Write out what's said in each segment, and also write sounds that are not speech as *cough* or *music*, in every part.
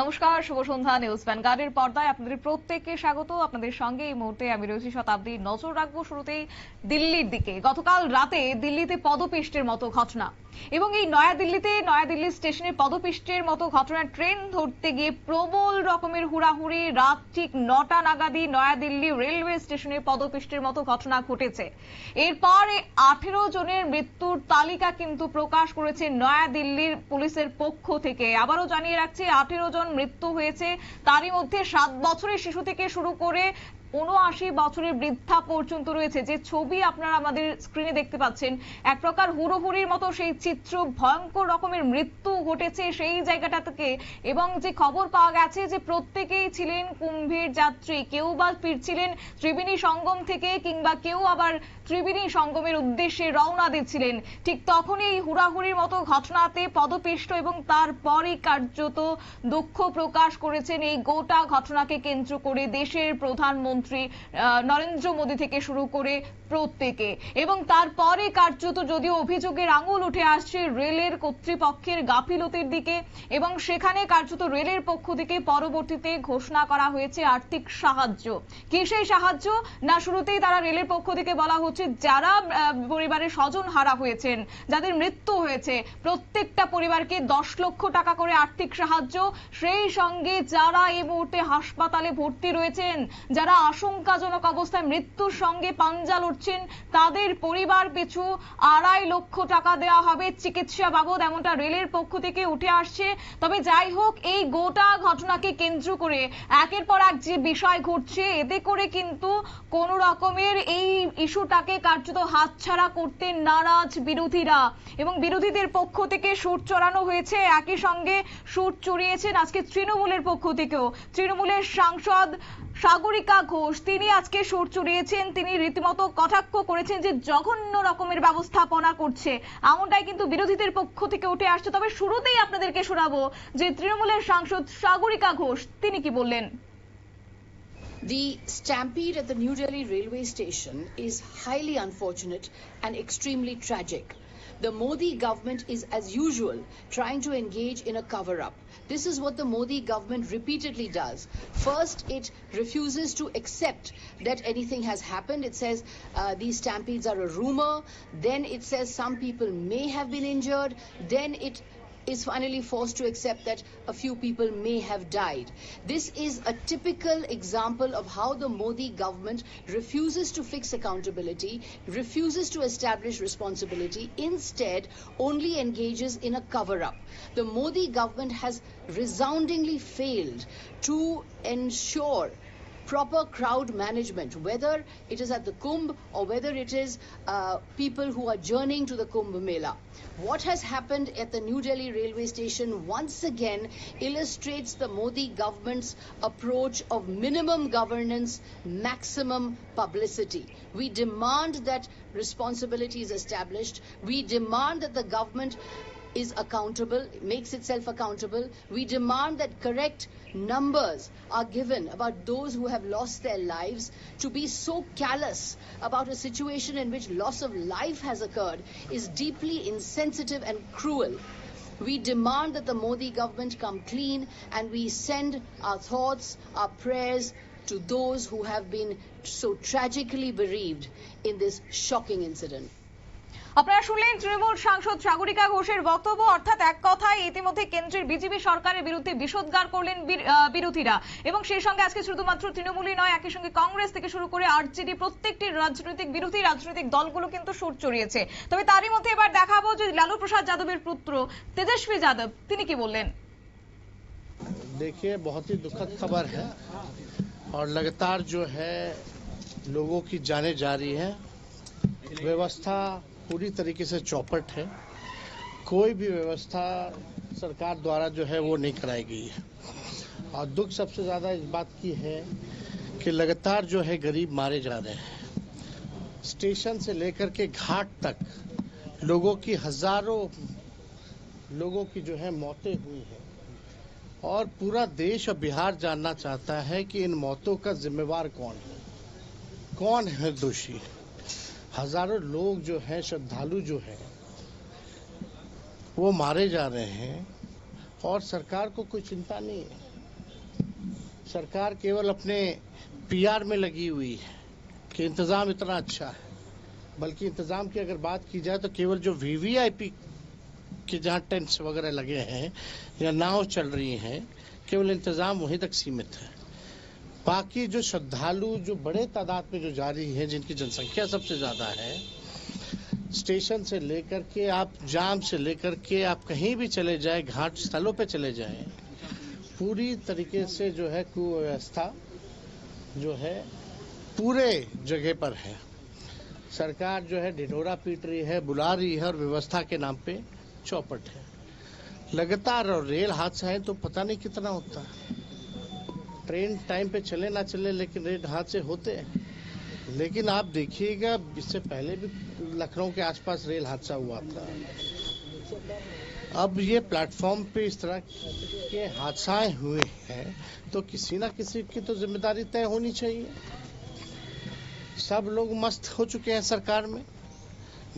নমস্কার, শুভ সন্ধ্যা নিউজ ভ্যানগার্ডের পর্দায় আপনাদের প্রত্যেককে স্বাগত। আপনাদের সঙ্গে এই মুহূর্তে আমি রয়েছি শতাব্দী নজর রাখব শুরুতেই দিল্লির দিকে। গতকাল রাতে দিল্লিতে পদপিষ্টের মতো ঘটনা। এবং এই নয়াদিল্লিতে নয়াদিল্লি স্টেশনে পদপিষ্টের মতো ঘটনা ট্রেন ধরতে গিয়ে প্রবল রকমের হুড়াহুড়ি। রাত ঠিক নটা নাগাদি নয়াদিল্লি রেলওয়ে স্টেশনে পদপিষ্টের মতো ঘটনা ঘটেছে। এরপর আঠেরো জনের মৃত্যুর তালিকা কিন্তু প্রকাশ করেছে নয়াদিল্লির পুলিশের পক্ষ থেকে। আবারও জানিয়ে রাখছি, আঠেরো জন মৃত্যু হয়েছে। তারই মধ্যে সাত বছরের শিশু থেকে শুরু করে উনআশি বছরের বৃদ্ধা পর্যন্ত রয়েছে। যে ছবি আপনারা আমাদের স্ক্রিনে দেখতে পাচ্ছেন, এক প্রকার হুড়োহুড়ির মতো সেই চিত্র, ভয়ঙ্কর রকমের মৃত্যু ঘটেছে সেই জায়গাটা থেকে। এবং যে খবর পাওয়া গেছে যে প্রত্যেকেই ছিলেন কুম্ভের যাত্রী। কেউ বা ফিরছিলেন ত্রিবেণী সঙ্গম থেকে কিংবা কেউ আবার ত্রিবেণী সঙ্গমের উদ্দেশ্যে রওনা দিচ্ছিলেন। ঠিক তখনই এই হুড়াহুড়ির মতো ঘটনাতে পদপিষ্ট এবং তারপরই কার্যত দুঃখ প্রকাশ করেছেন এই গোটা ঘটনাকে কেন্দ্র করে দেশের প্রধানমন্ত্রী। আহ, নরেন্দ্র মোদী থেকে শুরু করে প্রত্যেকে। এবং তারপরে কার্যত যদিও অভিযোগের আঙুল উঠে আসছে রেলের কর্তৃপক্ষের গাফিলতির দিকে এবং সেখানে কার্যত রেলের পক্ষ থেকে পরবর্তীতে ঘোষণা করা হয়েছে আর্থিক সাহায্য। কি সেই সাহায্য? না শুরুতেই তারা রেলের পক্ষ থেকে বলা হচ্ছে যারা পরিবারের স্বজন হারা হয়েছেন যাদের মৃত্যু হয়েছে প্রত্যেকটা পরিবারকে দশ লক্ষ টাকা করে আর্থিক সাহায্য। সেই সঙ্গে যারা এই মুহূর্তে হাসপাতালে ভর্তি রয়েছেন যারা আশঙ্কাজনক অবস্থায় মৃত্যুর সঙ্গে পাঞ্জা লড়ছেন তাদের পরিবার পিছু আড়াই লক্ষ টাকা দেওয়া হবে চিকিৎসা বাবদ, এমনটা রেলের পক্ষ থেকে উঠে আসছে। তবে যাই হোক, এই গোটা ঘটনাকে কেন্দ্র করে একের পর এক যে বিষয় ঘটছে, এতে করে কিন্তু কোন রকমের এই ইস্যুটাকে কার্যত হাতছাড়া করতে নারাজ বিরোধীরা। এবং বিরোধীদের পক্ষ থেকে সুর চড়ানো হয়েছে, একই সঙ্গে সুর চড়িয়েছেন আজকে তৃণমূলের পক্ষ থেকেও। তৃণমূলের সাংসদ সাগরিকা ঘোষ, তিনি আজকে সুর চড়িয়েছেন, তিনি রীতিমতো কটাক্ষ করেছেন যে জঘন্য রকমের ব্যবস্থাপনা করছে। এমনটাই কিন্তু বিরোধীদের পক্ষ থেকে উঠে আসছে। তবে শুরুতেই আপনাদেরকে শোনাবো যে তৃণমূলের সাংসদ সাগরিকা ঘোষ, তিনি কি বললেন? The stampede at the New Delhi railway station is highly unfortunate and extremely tragic. The Modi government is, as usual, trying to engage in a cover up. This is what the Modi government repeatedly does. First, it refuses to accept that anything has happened. It says uh, these stampedes are a rumor. Then it says some people may have been injured. Then it is finally forced to accept that a few people may have died. This is a typical example of how the Modi government refuses to fix accountability, refuses to establish responsibility, instead, only engages in a cover up. The Modi government has resoundingly failed to ensure proper crowd management, whether it is at the Kumbh or whether it is uh, people who are journeying to the Kumbh Mela. What has happened at the New Delhi railway station once again illustrates the Modi government's approach of minimum governance, maximum publicity. We demand that responsibility is established. We demand that the government is accountable, makes itself accountable. We demand that correct numbers are given about those who have lost their lives. To be so callous about a situation in which loss of life has occurred is deeply insensitive and cruel. We demand that the Modi government come clean and we send our thoughts, our prayers to those who have been so tragically bereaved in this shocking incident. আপনারা শুনলেন তৃণমূল সাংসদ সাগরিকা ঘোষের বক্তব্য অর্থাৎ এক কথায় ইতিমধ্যে কেন্দ্রের বিজেপি সরকারের বিরুদ্ধে বিষোদ্গার করলেন বি- আহ, বিরোধীরা এবং সেই সঙ্গে আজকে শুধুমাত্র তৃণমূলই নয় একই সঙ্গে কংগ্রেস থেকে শুরু করে আরজেডি প্রত্যেকটি রাজনৈতিক বিরোধী রাজনৈতিক দলগুলো কিন্তু সুর চড়িয়েছে তবে তারই মধ্যে এবার দেখাবো যে লালু প্রসাদ যাদবের পুত্র তেজস্বী যাদব তিনি কি বললেন देखिए बहुत ही दुखद खबर है और लगातार जो है लोगों की जाने जा रही है व्यवस्था पूरी तरीके से चौपट है। कोई भी व्यवस्था सरकार द्वारा जो है वो नहीं कराई गई है। और दुख सबसे ज़्यादा इस बात की है कि लगातार जो है गरीब मारे जा रहे हैं। स्टेशन से लेकर के घाट तक लोगों की हज़ारों लोगों की जो है मौतें हुई हैं। और पूरा देश और बिहार जानना चाहता है कि इन मौतों का जिम्मेवार कौन है? कौन है दोषी हज़ारों लोग जो हैं, श्रद्धालु जो हैं, वो मारे जा रहे हैं और सरकार को कोई चिंता नहीं है। सरकार केवल अपने पीआर में लगी हुई है कि इंतज़ाम इतना अच्छा है। बल्कि इंतज़ाम की अगर बात की जाए तो केवल जो वीवीआईपी के जहाँ टेंट्स वगैरह लगे हैं या नाव चल रही हैं, केवल इंतज़ाम वहीं तक सीमित है। बाकी जो श्रद्धालु, जो बड़े तादाद में जो जा रही है, जिनकी जनसंख्या सबसे ज़्यादा है, स्टेशन से लेकर के, आप जाम से लेकर के, आप कहीं भी चले जाए, घाट स्थलों पे चले जाए, पूरी तरीके से जो है कुव्यवस्था जो है पूरे जगह पर है। सरकार जो है ढिढोरा पीट रही है, बुला रही है और व्यवस्था के नाम पे चौपट है। लगातार और रेल हादसा है तो पता नहीं कितना होता। है ट्रेन टाइम पे चले, ना चले, लेकिन रेल हादसे होते हैं। लेकिन आप देखिएगा, इससे पहले भी लखनऊ के आसपास रेल हादसा हुआ था। अब ये प्लेटफॉर्म पे इस तरह के हादसाएँ हुए हैं तो किसी ना किसी की तो ज़िम्मेदारी तय होनी चाहिए। सब लोग मस्त हो चुके हैं सरकार में।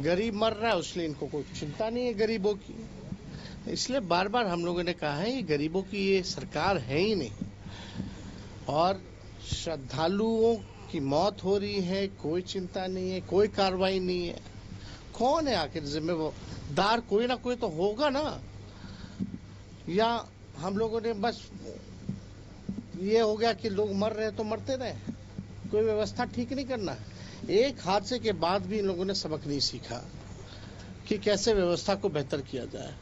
गरीब मर रहा है, उसलिए इनको कोई चिंता नहीं है गरीबों की। इसलिए बार बार हम लोगों ने कहा है, ये गरीबों की ये सरकार है ही नहीं। और श्रद्धालुओं की मौत हो रही है, कोई चिंता नहीं है, कोई कार्रवाई नहीं है। कौन है आखिर जिम्मेदार कोई ना कोई तो होगा ना। या हम लोगों ने बस ये हो गया कि लोग मर रहे तो मरते रहे। कोई व्यवस्था ठीक नहीं करना। एक हादसे के बाद भी इन लोगों ने सबक नहीं सीखा कि कैसे व्यवस्था को बेहतर किया जाए।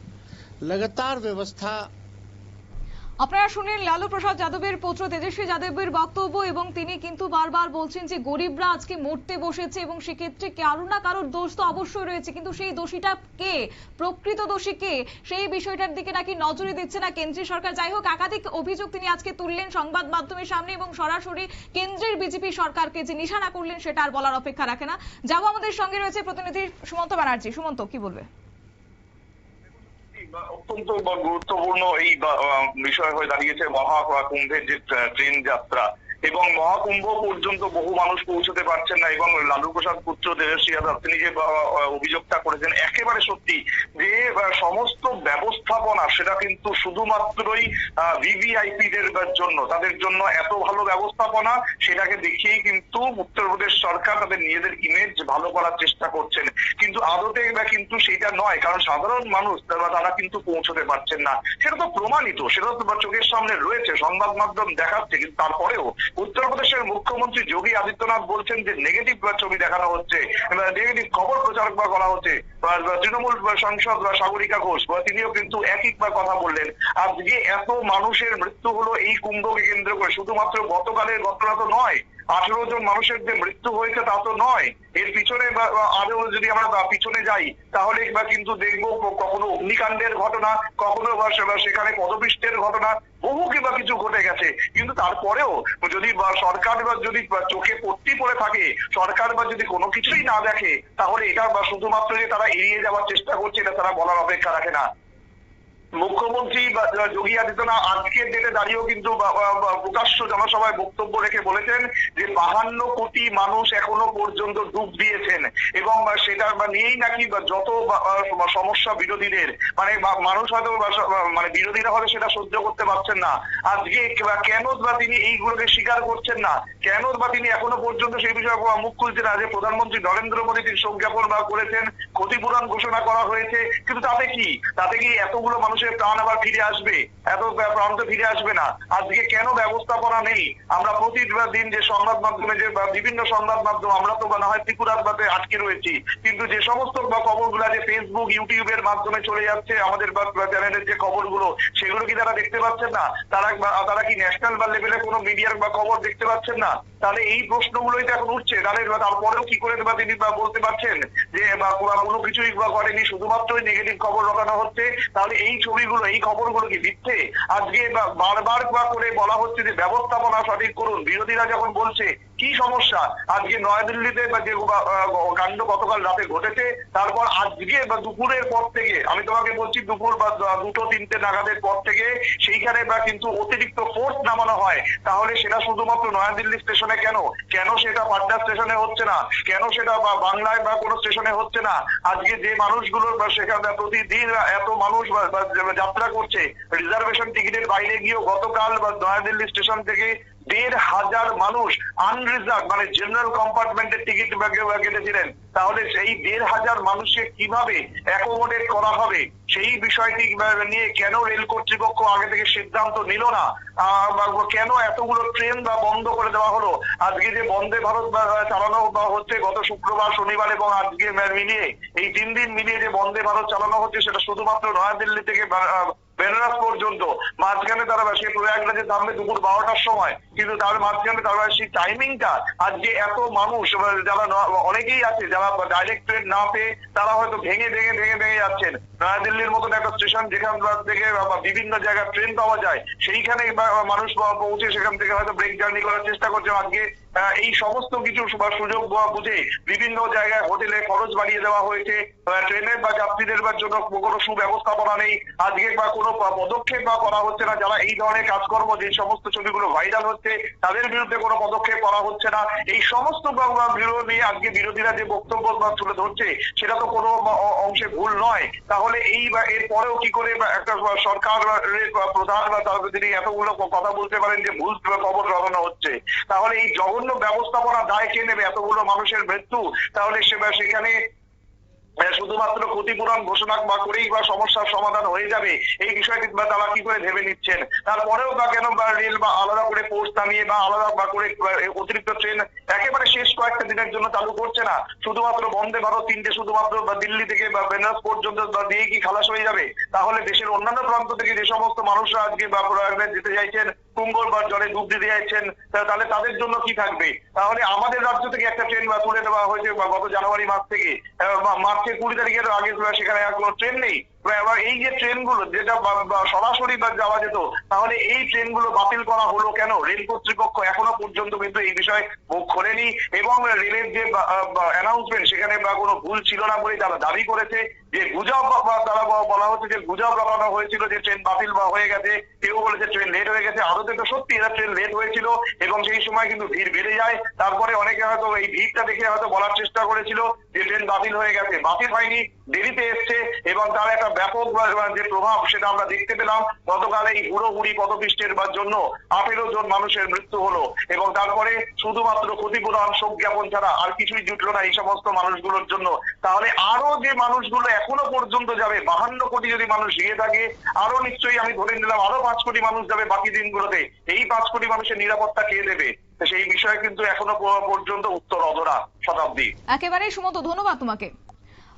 लगातार व्यवस्था আপনারা শুনলেন লালু প্রসাদ যাদবের পুত্র তেজস্বী যাদবের বক্তব্য এবং তিনি কিন্তু বারবার বলছেন যে গরিবরা আজকে মরতে বসেছে এবং সেক্ষেত্রে কারও না কারোর দোষ তো অবশ্যই রয়েছে। কিন্তু সেই দোষীটা কে? প্রকৃত দোষী কে? সেই বিষয়টার দিকে নাকি নজরে দিচ্ছে না কেন্দ্রীয় সরকার। যাই হোক, একাধিক অভিযোগ তিনি আজকে তুললেন সংবাদ মাধ্যমের সামনে এবং সরাসরি কেন্দ্রের বিজেপি সরকারকে যে নিশানা করলেন সেটা আর বলার অপেক্ষা রাখে না। যাব আমাদের সঙ্গে রয়েছে প্রতিনিধি সুমন্ত ব্যানার্জি। সুমন্ত, কি বলবে? অত্যন্ত গুরুত্বপূর্ণ এই বিষয় হয়ে দাঁড়িয়েছে মহাকুম্ভের যে ট্রেন যাত্রা। এবং মহাকুম্ভ পর্যন্ত বহু মানুষ পৌঁছতে পারছেন না, এবং লালু প্রসাদ পুত্র তেজস্বী যাদব, তিনি যে অভিযোগটা করেছেন, একেবারে সত্যি যে সমস্ত ব্যবস্থাপনা সেটা কিন্তু শুধুমাত্রই ভিভিআইপি দের জন্য, তাদের জন্য এত ভালো ব্যবস্থাপনা সেটাকে দেখিয়েই কিন্তু উত্তরপ্রদেশ সরকার তাদের নিজেদের ইমেজ ভালো করার চেষ্টা করছেন। কিন্তু আদতে কিন্তু সেটা নয়, কারণ সাধারণ মানুষ তারা কিন্তু পৌঁছতে পারছেন না। সেটা তো প্রমাণিত, সেটা তো চোখের সামনে রয়েছে, সংবাদ মাধ্যম দেখাচ্ছে, কিন্তু তারপরেও উত্তরপ্রদেশের মুখ্যমন্ত্রী যোগী আদিত্যনাথ বলছেন যে নেগেটিভ ছবি দেখানো হচ্ছে নেগেটিভ খবর প্রচার করা হচ্ছে তৃণমূল সাংসদ বা সাগরিকা ঘোষ তিনিও কিন্তু একই কথা বললেন। আজকে এত মানুষের মৃত্যু হলো এই কুম্ভকে কেন্দ্র করে, শুধুমাত্র গতকালের ঘটনা তো নয় আঠেরো জন মানুষের যে মৃত্যু হয়েছে তা তো নয়। এর পিছনে আরও যদি আমরা পিছনে যাই, তাহলে বা কিন্তু দেখব কখনো অগ্নিকাণ্ডের ঘটনা, কখনো সেখানে পদপিষ্টের ঘটনা, বহু কিংবা কিছু ঘটে গেছে। কিন্তু তারপরেও যদি সরকার বা যদি চোখে পট্টি পড়ে থাকে, সরকার বা যদি কোনো কিছুই না দেখে, তাহলে এটা শুধুমাত্র যে তারা এড়িয়ে যাওয়ার চেষ্টা করছে, এটা তারা বলার অপেক্ষা রাখে না। মুখ্যমন্ত্রী বা যোগী আদিত্যনাথ আজকের ডেটে দাঁড়িয়েও কিন্তু প্রকাশ্য জনসভায় বক্তব্য রেখে বলেছেন যে বাহান্ন কোটি মানুষ এখনও পর্যন্ত ডুব দিয়েছেন। এবং সেটা নিয়েই নাকি যত সমস্যা বিরোধীদের মানে মানুষ হয়তো মানে বিরোধীরা হয়তো সেটা সহ্য করতে পারছেন না। আজকে কেন বা তিনি এইগুলোকে স্বীকার করছেন না? কেন বা তিনি এখনও পর্যন্ত সেই বিষয়ে মুখ খুলছেন না যে প্রধানমন্ত্রী নরেন্দ্র মোদী তিনি শোক জ্ঞাপন বা করেছেন? ক্ষতিপূরণ ঘোষণা করা হয়েছে। কিন্তু তাতে কি? তাতে কি এতগুলো মানুষের প্রাণ আবার ফিরে আসবে। এত প্রাণ তো ফিরে আসবে না। আজকে কেন ব্যবস্থাপনা নেই? আমরা প্রতিদিন যে সংবাদ মাধ্যমে যে বিভিন্ন সংবাদ মাধ্যম, আমরা তো না হয় ত্রিপুরার বাদে আটকে রয়েছি। কিন্তু যে সমস্ত খবরগুলো যে ফেসবুক ইউটিউবের মাধ্যমে চলে যাচ্ছে, আমাদের চ্যানেলের যে খবরগুলো, সেগুলো কি তারা দেখতে পাচ্ছেন না? তারা তারা কি ন্যাশনাল বা লেভেলে কোনো মিডিয়ার বা খবর দেখতে পাচ্ছেন না? তাহলে এই প্রশ্নগুলোই তো এখন উঠছে। তাহলে তারপরেও কি করে বা তিনি বলতে পারছেন যে, বা কোনো কিছুই বা করেনি, শুধুমাত্রই নেগেটিভ খবর রটানো হচ্ছে? তাহলে এই ছবিগুলো, এই খবরগুলো কি মিথ্যে? আজকে বারবার করে বলা হচ্ছে যে ব্যবস্থাপনা সঠিক করুন। বিরোধীরা যখন বলছে কি সমস্যা? আজকে নয়াদিল্লিতে বা যে কাণ্ড গতকাল রাতে ঘটেছে, তারপর আজকে বা দুপুরের পর থেকে, আমি তোমাকে বলছি দুপুর বা দুটো তিনটে নাগাদের পর থেকে, সেইখানে বা কিন্তু অতিরিক্ত ফোর্স নামানো হয়। তাহলে সেটা শুধুমাত্র নয়াদিল্লি স্টেশনে কেন? কেন সেটা পাটনা স্টেশনে হচ্ছে না? কেন সেটা বা বাংলায় বা কোনো স্টেশনে হচ্ছে না? আজকে যে মানুষগুলো বা সেখানে প্রতিদিন এত মানুষ যাত্রা করছে রিজার্ভেশন টিকিটের বাইরে গিয়েও গতকাল বা নয়াদিল্লি স্টেশন থেকে দেড় হাজার মানুষ আনরিজার্ভ মানে জেনারেল কম্পার্টমেন্টের টিকিট কেটেছিলেন। তাহলে সেই দেড় হাজার মানুষকে কীভাবে অ্যাকোমোডেট করা হবে? সেই বিষয়টি নিয়ে কেন রেল কর্তৃপক্ষ আগে থেকে সিদ্ধান্ত নিল না? কেন এতগুলো ট্রেন বা বন্ধ করে দেওয়া হলো? আজকে যে বন্দে ভারত চালানো হচ্ছে গত শুক্রবার, শনিবার এবং আজকে মিলিয়ে, এই তিন দিন মিলিয়ে যে বন্দে ভারত চালানো হচ্ছে, সেটা শুধুমাত্র নয়াদিল্লি থেকে বেনারস পর্যন্ত। মাঝখানে তারা সে প্রয়াগরাজে থামবে দুপুর বারোটার সময়, কিন্তু তার মাঝখানে তারা সেই টাইমিংটা আজকে এত মানুষ যারা অনেকেই আছে যারা ডাইরেক্ট ট্রেন না পেয়ে তারা হয়তো ভেঙে ভেঙে ভেঙে ভেঙে যাচ্ছেন। নয়াদিল্লির মতন একটা স্টেশন যেখান থেকে বিভিন্ন জায়গায় ট্রেন পাওয়া যায়, সেইখানে মানুষ পৌঁছে সেখান থেকে হয়তো ব্রেক জার্নি করার চেষ্টা করছে। আজকে এই সমস্ত কিছু সুযোগ বুঝে বিভিন্ন জায়গায় হোটেলে খরচ বাড়িয়ে দেওয়া হয়েছে। ট্রেনের বা যাত্রীদের বা জন্য কোনো সুব্যবস্থাপনা নেই। আজকে বা কোনো পদক্ষেপ বা করা হচ্ছে না। যারা এই ধরনের কাজকর্ম, যে সমস্ত ছবিগুলো ভাইরাল হচ্ছে, তাদের বিরুদ্ধে কোনো পদক্ষেপ করা হচ্ছে না। এই সমস্ত বিরোধ নিয়ে আজকে বিরোধীরা যে বক্তব্য বা তুলে ধরছে, সেটা তো কোনো অংশে ভুল নয়। তাহলে এই বা এর পরেও কি করে একটা সরকার প্রধান বা তিনি এতগুলো কথা বলতে পারেন যে ভুল খবর রটানো হচ্ছে? তাহলে এই জঘন্য ব্যবস্থাপনা দায় কে নেবে? এতগুলো মানুষের মৃত্যু, তাহলে সেখানে শুধুমাত্র ক্ষতিপূরণ ঘোষণা বা করেই বা সমস্যার সমাধান হয়ে যাবে? এই বিষয়টি বা তারা কি করে ভেবে নিচ্ছেন? তারপরেও বা কেন বা রেল বা আলাদা করে পোস্ট নামিয়ে বা আলাদা বা করে অতিরিক্ত ট্রেন একেবারে শেষ কয়েকটা দিনের জন্য চালু করছে না? শুধুমাত্র বন্দে ভারত তিনটে শুধুমাত্র বা দিল্লি থেকে বা বেনারস পর্যন্ত বা দিয়ে কি খালাস হয়ে যাবে? তাহলে দেশের অন্যান্য প্রান্ত থেকে যে সমস্ত মানুষরা আজকে বা যেতে চাইছেন কুম্ভর বা জলে ডুব দিতে যাচ্ছেন তাহলে তাদের জন্য কি থাকবে? তাহলে আমাদের রাজ্য থেকে একটা ট্রেন বা তুলে দেওয়া হয়েছে গত জানুয়ারি মাস থেকে। মার্চের কুড়ি তারিখের আগে সেখানে আর কোনো ট্রেন নেই। এই যে ট্রেনগুলো, যেটা সরাসরি বা যাওয়া যেত, তাহলে এই ট্রেনগুলো বাতিল করা হলো কেন? রেল কর্তৃপক্ষ এখনও পর্যন্ত কিন্তু এই বিষয়ে মুখ খোলেনি এবং রেলের যে অ্যানাউন্সমেন্ট সেখানে বা কোনো ভুল ছিল না বলে তারা দাবি করেছে। যে গুজব তারা বলা হচ্ছে যে গুজব রটানো হয়েছিল যে ট্রেন বাতিল বা হয়ে গেছে, কেউ বলেছে ট্রেন লেট হয়ে গেছে। আদতে তো সত্যি এটা ট্রেন লেট হয়েছিল এবং সেই সময় কিন্তু ভিড় বেড়ে যায়। তারপরে অনেকে হয়তো এই ভিড়টা দেখে হয়তো বলার চেষ্টা করেছিল যে ট্রেন বাতিল হয়ে গেছে। বাতিল হয়নি। দেরিতে এসছে এবং তার একটা ব্যাপক যে প্রভাব সেটা আমরা দেখতে পেলাম, গতকাল এই হুড়োহুড়ি পদপিষ্টের জন্য আঠেরো জন মানুষের মৃত্যু হলো এবং তারপরে শুধুমাত্র ক্ষতিপূরণ শোক জ্ঞাপন ছাড়া আর কিছুই জুটলো না এই সমস্ত মানুষগুলোর জন্য। তাহলে আরও যে মানুষগুলো এখনও পর্যন্ত যাবে, বাহান্ন কোটি যদি মানুষ গিয়ে থাকে আরও নিশ্চয়ই আমি ধরে নিলাম আরও পাঁচ কোটি মানুষ যাবে বাকি দিনগুলোতে। এই পাঁচ কোটি মানুষের নিরাপত্তা কে দেবে? সেই বিষয়ে কিন্তু এখনও পর্যন্ত উত্তর অধরা শতাব্দী। একেবারেই সুমন্ত ধন্যবাদ তোমাকে।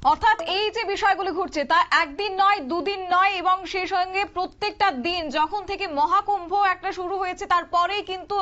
অর্থাৎ এই যে বিষয়গুলো ঘটছে, তা একদিন নয়, দুদিন নয় এবং সেই সঙ্গে প্রত্যেকটা দিন যখন থেকে মহাকুম্ভ একটা শুরু হয়েছে, তারপরেই কিন্তু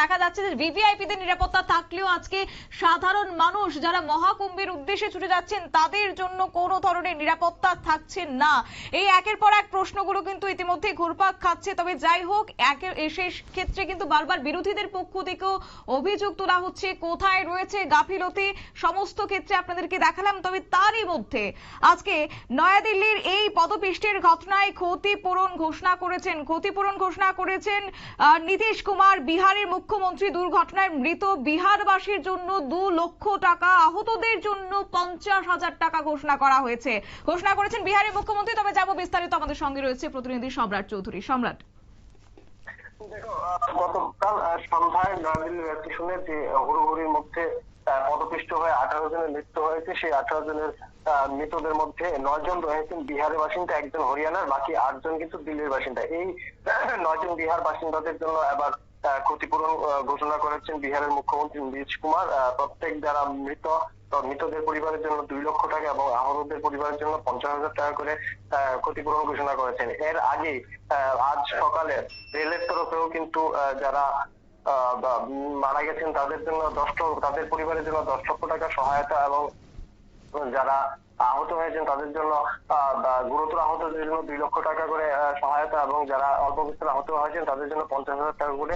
দেখা যাচ্ছে যে ভিভিআইপিদের নিরাপত্তা থাকলেও আজকে সাধারণ মানুষ যারা মহাকুম্ভের উদ্দেশ্যে ছুটে যাচ্ছেন, তাদের জন্য কোনো ধরনের নিরাপত্তা থাকছে না। এই একের পর এক প্রশ্নগুলো কিন্তু ইতিমধ্যে ঘুরপাক খাচ্ছে। তবে যাই হোক একের সেই ক্ষেত্রে কিন্তু বারবার বিরোধীদের পক্ষ থেকেও অভিযোগ তোলা হচ্ছে, কোথায় রয়েছে গাফিলতি? সমস্ত ক্ষেত্রে আপনাদেরকে দেখালাম। তবে তারই মধ্যে। আজকে নয়াদিল্লির এই পদপিষ্টের ঘটনায় ক্ষতিপূরণ ঘোষণা করেছেন, ক্ষতিপূরণ ঘোষণা করেছেন নীতিশ কুমার, বিহারের মুখ্যমন্ত্রী। দুর্ঘটনায় মৃত বিহারবাসীর জন্য দু লক্ষ টাকা, আহতদের জন্য পঞ্চাশ হাজার টাকা ঘোষণা করা হয়েছে। ঘোষণা করেছেন বিহারের মুখ্যমন্ত্রী। তবে যাব বিস্তারিত। আমাদের সঙ্গে রয়েছে প্রতিনিধি সম্রাট চৌধুরী। সম্রাট। গতকাল সন্ধ্যায় নয়াদিল্লি স্টেশনে যে হুড়োহুড়ির মধ্যে পদপিষ্ট হয়ে আঠারো জনের মৃত্যু হয়েছে। সেই আঠারো জনের মৃতদের মধ্যে নয় জন রয়েছেন বিহারের বাসিন্দা একজন হরিয়ানার বাকি আটজন কিন্তু দিল্লির বাসিন্দা। এই *clears throat* নয়জন বিহার বাসিন্দাদের জন্য আহ, ক্ষতিপূরণ ঘোষণা করেছেন বিহারের মুখ্যমন্ত্রী নীতিশ কুমার। প্রত্যেক যারা মৃত মৃতদের পরিবারের জন্য দুই লক্ষ টাকা এবং আহতদের পরিবারের জন্য পঞ্চাশ হাজার টাকা করে ক্ষতিপূরণ ঘোষণা করেছেন। এর আগে আজ সকালে রেলের তরফেও কিন্তু যারা মারা গেছেন, তাদের জন্য দশ তাদের পরিবারের জন্য দশ লক্ষ টাকা সহায়তা এবং যারা আহত হয়েছেন, তাদের জন্য গুরুতর আহতদের জন্য দুই লক্ষ টাকা করে সহায়তা এবং যারা অল্প বিস্তর আহত হয়েছেন, তাদের জন্য পঞ্চাশ হাজার টাকা করে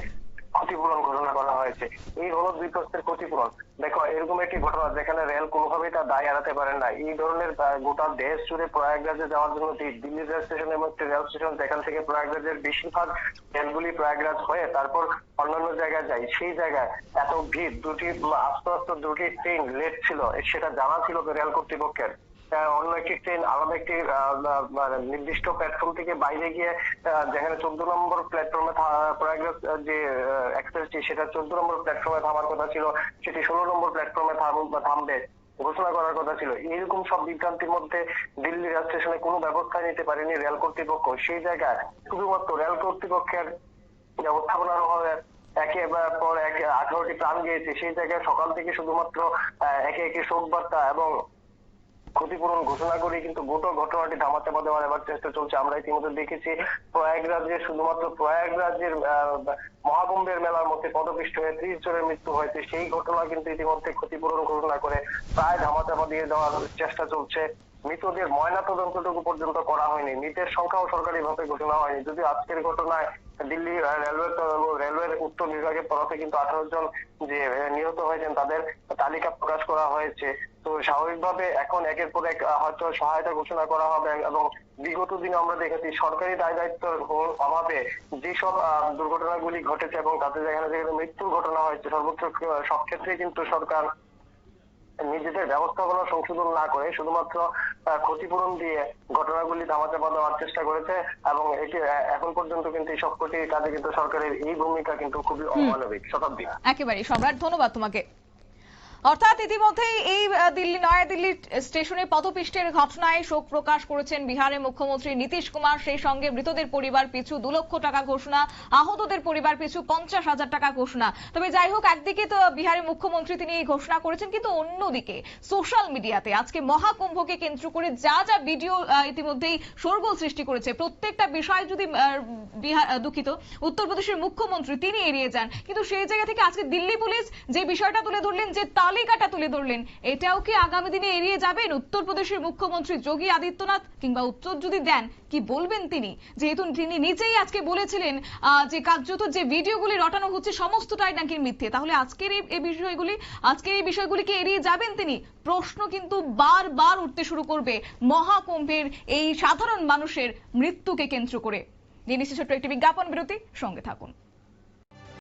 ক্ষতিপূরণ ঘোষণা করা হয়েছে। এই হলো দুই প্রস্তের ক্ষতিপূরণ। দেখো, এরকম একটি ঘটনা যেখানে রেল কোনোভাবেই তার দায় এড়াতে পারে না। এই ধরনের গোটা দেশ জুড়ে প্রয়াগরাজে যাওয়ার জন্য দিল্লি রেল স্টেশন এবং একটি রেল স্টেশন, যেখান থেকে প্রয়াগরাজের বেশিরভাগ রেলগুলি প্রয়াগরাজ হয়ে তারপর অন্যান্য জায়গায় যায়, সেই জায়গায় এত ভিড়, দুটি, আস্তে আস্তে দুটি ট্রেন লেট ছিল, সেটা জানা ছিল রেল কর্তৃপক্ষের। অন্য একটি ট্রেন আলাদা একটি মানে নির্দিষ্ট প্ল্যাটফর্ম থেকে বাইরে গিয়ে যেখানে চোদ্দ নম্বর প্ল্যাটফর্মে প্রয়াগরাজ যে এক্সপ্রেসটি সেটা চোদ্দ নম্বর প্ল্যাটফর্মে থামার কথা ছিল, সেটি ষোলো নম্বর প্ল্যাটফর্মে থামবে, ঘোষণা করার কথা ছিল। এইরকম সব বিভ্রান্তির মধ্যে দিল্লি রেল স্টেশনে কোনো ব্যবস্থা নিতে পারেনি রেল কর্তৃপক্ষ। সেই জায়গায় শুধুমাত্র রেল কর্তৃপক্ষের ব্যবস্থাপনার অভাবে একে পর এক আঠারোটি প্রাণ গিয়েছে। সেই জায়গায় সকাল থেকে শুধুমাত্র একে একে শোক বার্তা এবং ক্ষতিপূরণ ঘোষণা করে, কিন্তু গোটা ঘটনাটি ধামাচাপা দেওয়ার এবার চেষ্টা চলছে। আমরা ইতিমধ্যে দেখেছি প্রয়াগরাজের শুধুমাত্র প্রয়াগরাজের মহাকুম্ভের মেলার মধ্যে পদপিষ্ট হয়ে ত্রিশ জনের মৃত্যু হয়েছে। সেই ঘটনা কিন্তু ইতিমধ্যে ক্ষতিপূরণ ঘোষণা করে প্রায় ধামাচাপা দিয়ে দেওয়ার চেষ্টা চলছে। মৃতদের ময়না তদন্তটুকু পর্যন্ত করা হয়নি। মৃতের সংখ্যাও সরকারি ভাবে ঘোষণা হয়নি। যদি আজকের ঘটনায় দিল্লি রেলওয়ে রেলওয়ের উত্তর বিভাগের তরফে কিন্তু আঠারো জন যে নিহত হয়েছেন, তাদের তালিকা প্রকাশ করা হয়েছে। তো স্বাভাবিকভাবে এখন একের পর এক হয়তো সহায়তা ঘোষণা করা হবে এবং বিগত দিনে আমরা দেখেছি সরকারি দায় দায়িত্ব অভাবে যেসব দুর্ঘটনাগুলি ঘটেছে এবং তাতে যেখানে যেখানে মৃত্যুর ঘটনা হয়েছে। সর্বোচ্চ সব ক্ষেত্রে কিন্তু সরকার নিজেদের ব্যবস্থাপনা সংশোধন না করে শুধুমাত্র ক্ষতিপূরণ দিয়ে ঘটনাগুলি ধামাচাপা দেওয়ার চেষ্টা করেছে এবং এটি এখন পর্যন্ত কিন্তু এই সবকটি কাজে কিন্তু সরকারের এই ভূমিকা কিন্তু খুবই অমানবিক শতাব্দী। একেবারেই। সম্রাট ধন্যবাদ তোমাকে। অর্থাৎ ইতিমধ্যেই এই দিল্লি, নয়াদিল্লি স্টেশনে পদপিষ্টের ঘটনায় শোক প্রকাশ করেছেন বিহারের মুখ্যমন্ত্রী নীতিশ কুমার। সেই সঙ্গে মৃতদের পরিবার পিছু দু লক্ষ টাকা ঘোষণা, আহতদের পরিবার পিছু পঞ্চাশ হাজার টাকা ঘোষণা। তবে যাই হোক, একদিকে তো বিহারের মুখ্যমন্ত্রী তিনি এই ঘোষণা করেছেন, কিন্তু অন্যদিকে সোশ্যাল মিডিয়াতে আজকে মহাকুম্ভকে কেন্দ্র করে যা যা ভিডিও ইতিমধ্যেই শোরগোল সৃষ্টি করেছে, প্রত্যেকটা বিষয় যদি দুঃখিত, উত্তরপ্রদেশের মুখ্যমন্ত্রী তিনি এড়িয়ে যান। কিন্তু সেই জায়গা থেকে আজকে দিল্লি পুলিশ যে বিষয়টা তুলে ধরলেন যে তালিকাটা তুলে ধরলেন। এটাও কি আগামী দিনে এড়িয়ে যাবেন? উত্তরপ্রদেশের মুখ্যমন্ত্রী যোগী আদিত্যনাথ কিংবা উত্তর যদি দেন, কি বলবেন তিনি? যেহেতু তিনি নিজেই আজকে বলেছিলেন যে কার্যত যে ভিডিওগুলি রটানো হচ্ছে, সমস্তটাই নাকি মিথ্যে। তাহলে আজকের এই বিষয়গুলি, আজকের এই বিষয়গুলিকে এড়িয়ে যাবেন তিনি? প্রশ্ন কিন্তু বারবার উঠতে শুরু করবে মহাকুম্ভের এই সাধারণ মানুষের মৃত্যুকে কেন্দ্র করে। নিয়ে নিচ্ছি ছোট্ট একটি বিজ্ঞাপন বিরতি। সঙ্গে থাকুন।